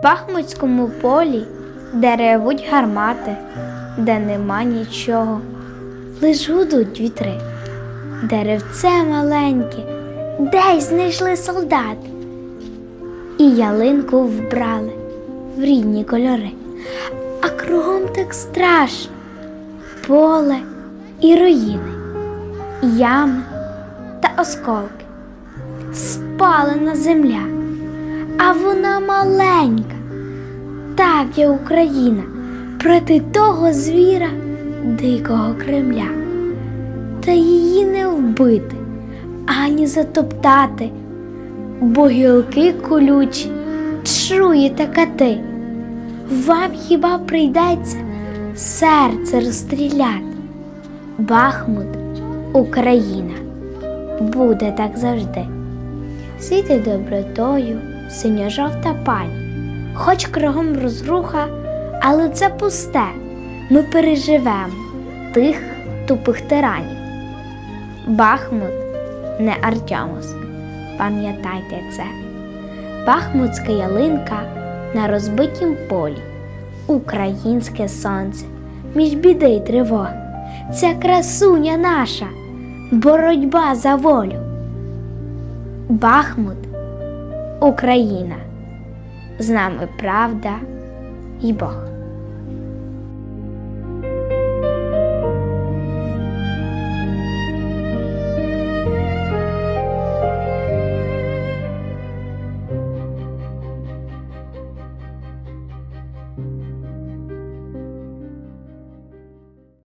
В Бахмутському полі, де ревуть гармати, де нема нічого, лиш гудуть вітри, деревце маленьке, десь знайшли солдат, і ялинку вбрали в рідні кольори, а кругом так страшно поле і руїни, ями та осколки, спалена земля, а вона маленька, так є Україна проти того звіра дикого Кремля. Та її не вбити, ані затоптати, бо гілки колючі чуєте кати. Вам хіба прийдеться серце розстріляти? Бахмут, Україна, буде так завжди. Світить добротою, синьо-жовта пані, хоч кругом розруха, але це пусте. Ми переживемо тих тупих тиранів. Бахмут не Артемовськ. Пам'ятайте це. Бахмутська ялинка на розбитім полі, українське сонце, між біди й тривоги. Це красуня наша, боротьба за волю. Бахмут, Україна. З нами правда і Бог.